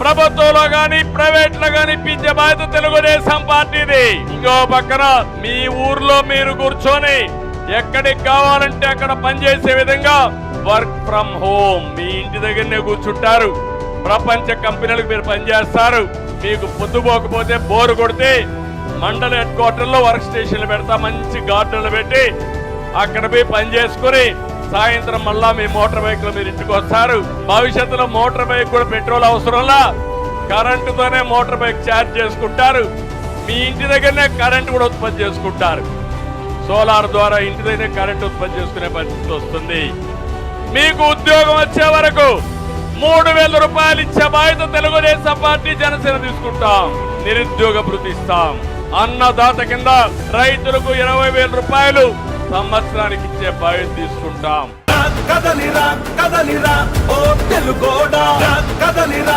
ప్రభుత్వంలో గాని ప్రైవేట్లో గాని ఇప్పించే బాధ్యత తెలుగుదేశం పార్టీది. ఇంకో పక్కన మీ ఊర్లో మీరు కూర్చొని ఎక్కడికి కావాలంటే అక్కడ పనిచేసే విధంగా వర్క్ ఫ్రమ్ హోమ్. మీ ఇంటి దగ్గరనే కూర్చుంటారు. ప్రపంచ కంపెనీలకు మీరు పనిచేస్తారు. మీకు పొద్దుపోకపోతే బోరు కొడితే మండల హెడ్ క్వార్టర్లో వర్క్ స్టేషన్లు పెడతా మంచి గార్డెన్లు పెట్టి అక్కడ పోయి పని చేసుకుని సాయంత్రం మళ్ళా మీ మోటార్ బైక్లో మీరు ఇంటికి వస్తారు. భవిష్యత్తులో మోటార్ బైక్ కూడా పెట్రోల్ అవసరంలా? కరెంటుతోనే మోటార్ బైక్ ఛార్జ్ చేసుకుంటారు. మీ ఇంటి దగ్గరనే కరెంట్ కూడా ఉత్పత్తి చేసుకుంటారు. సోలార్ ద్వారా ఇంటి దగ్గర కరెంట్ ఉత్పత్తి చేసుకునే పరిస్థితి వస్తుంది. మీకు ఉద్యోగం వచ్చే వరకు మూడు వేల రూపాయలు ఇచ్చే బాధ్యత తెలుగుదేశం పార్టీ జనసేన తీసుకుంటాం. నిరుద్యోగ భృతి ఇస్తాం. అన్నదాత కింద రైతులకు ఇరవై వేల రూపాయలు సంవత్సరానికి ఇచ్చే బాధ్యత తీసుకుంటాం కదలిరా కదలిరా ఓ తెలుగోడా. కదలిరా